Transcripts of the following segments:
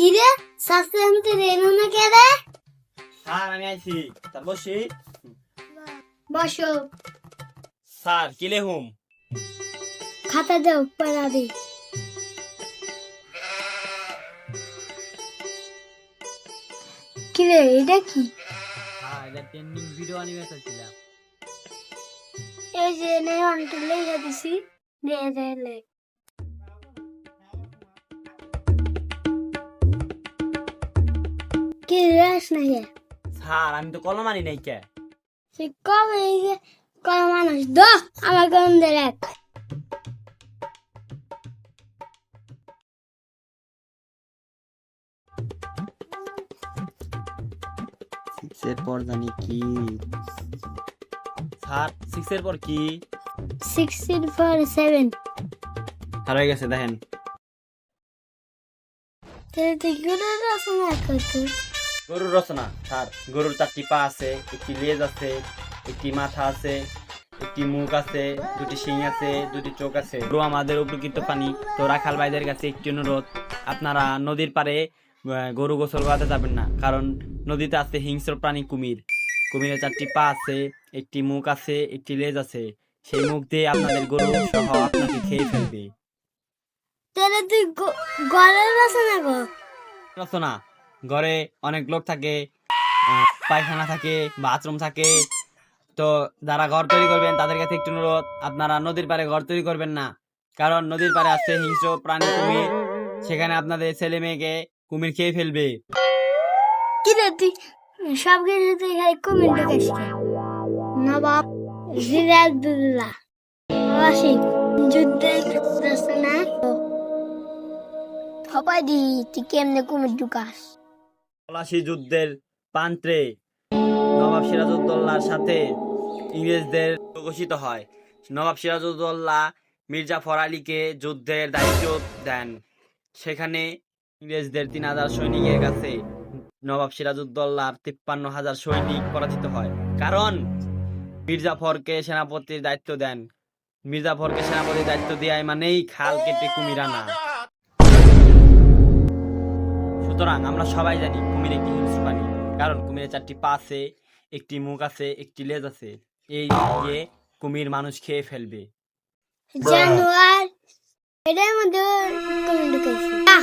কি রে সাসপেন্সে রেনু না কে রে? স্যার আমি আইছি। স্যার বসি। বসো। স্যার কিলে হুম খাতা দাও পড়াবে কি রে এটা কি? হ্যাঁ এটা ট্রেন্ডিং ভিডিও আনিমে চাইছিলাম এই যে নেই তুলে দিছি। নে দে লে কি রেস না হে স্যার আমি তো কলম আনি নাই কে? সে কবে এই যে কোন মানুষ দ আমার দে রাখ। সিক্সের পর জানি কি। স্যার সিক্সের পর কি? সিক্সটিন ফোর সেভেন স্যার হয়ে গেছে দেখেন। তাহলে তুই গুলো রচনা করতো গরুর রচনা স্যার গরুর চারটি পা আছে একটি লেজ আছে একটি মাথা আছে একটি মুখ আছে দুটি শিং আছে দুটি চোখ আছে। গরু আমাদের উপকৃত পানি। তো রাখাল ভাইদের কাছে একটি অনুরোধ আপনারা নদীর পারে গরু গোসল করাতে যাবেন না কারণ নদীতে আছে হিংস্র প্রাণী কুমির। কুমিরের চারটি পা আছে একটি মুখ আছে একটি লেজ আছে। সেই মুখ দিয়ে আপনাদের গরু সহ আপনাকে খেয়ে ফেলবে। তাহলে তুই গড়ের রচনা কর। রচনা? ঘরে অনেক লোক থাকে পায়খানা থাকে, বাথরুম থাকে। তো যারা ঘর তৈরি করবেন, তাদের কাছে একটু অনুরোধ, আপনারা নদীর পাড়ে ঘর তৈরি করবেন না। কারণ নদীর পাড়ে আছে হিংস্র প্রাণী কুমির। সেখানে আপনাদের ছেলে মেয়েকে কুমির খেয়ে ফেলবে। কি কেমনে কমেন্ট ঢুকাস? পলাশি যুদ্ধের প্রান্তে নবাব সিরাজউদ্দৌলার সাথে ইংরেজদের ঘোষিত হয়। নবাব সিরাজউদ্দৌলা মির্জাফর আলীকে যুদ্ধের দায়িত্ব দেন। সেখানে ইংরেজদের তিন হাজার সৈনিকের কাছে নবাব সিরাজউদ্দৌলার তিপ্পান্ন হাজার সৈনিক পরাজিত হয়। কারণ মির্জাফরকে সেনাপতির দায়িত্ব দেন। মির্জাফরকে সেনাপতির দায়িত্ব দেয় মানেই খাল কেটে কুমির আনা। সুতরাং আমরা সবাই জানি কুমির একটি হিংস্র প্রাণী। কারণ কুমিরের চারটি পা আছে একটি মুখ আছে একটি লেজ আছে। এই দিয়ে কুমির মানুষ খেয়ে ফেলবে। জানোয়ার এটার মধ্যে কমেন্ট ঢুকাইছি যা,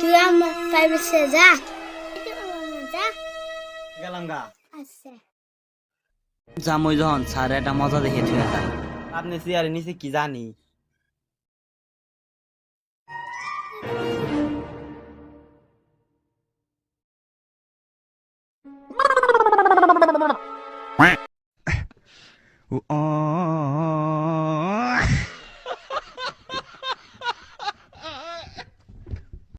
তুই আমার প্রাইভেটে যা। গেলাম গা। আচ্ছা। জামই যখন স্যার একটা মজা দেখে থুয়ে যায় আপনি চেয়ারের নিচে কি জানি? 喂。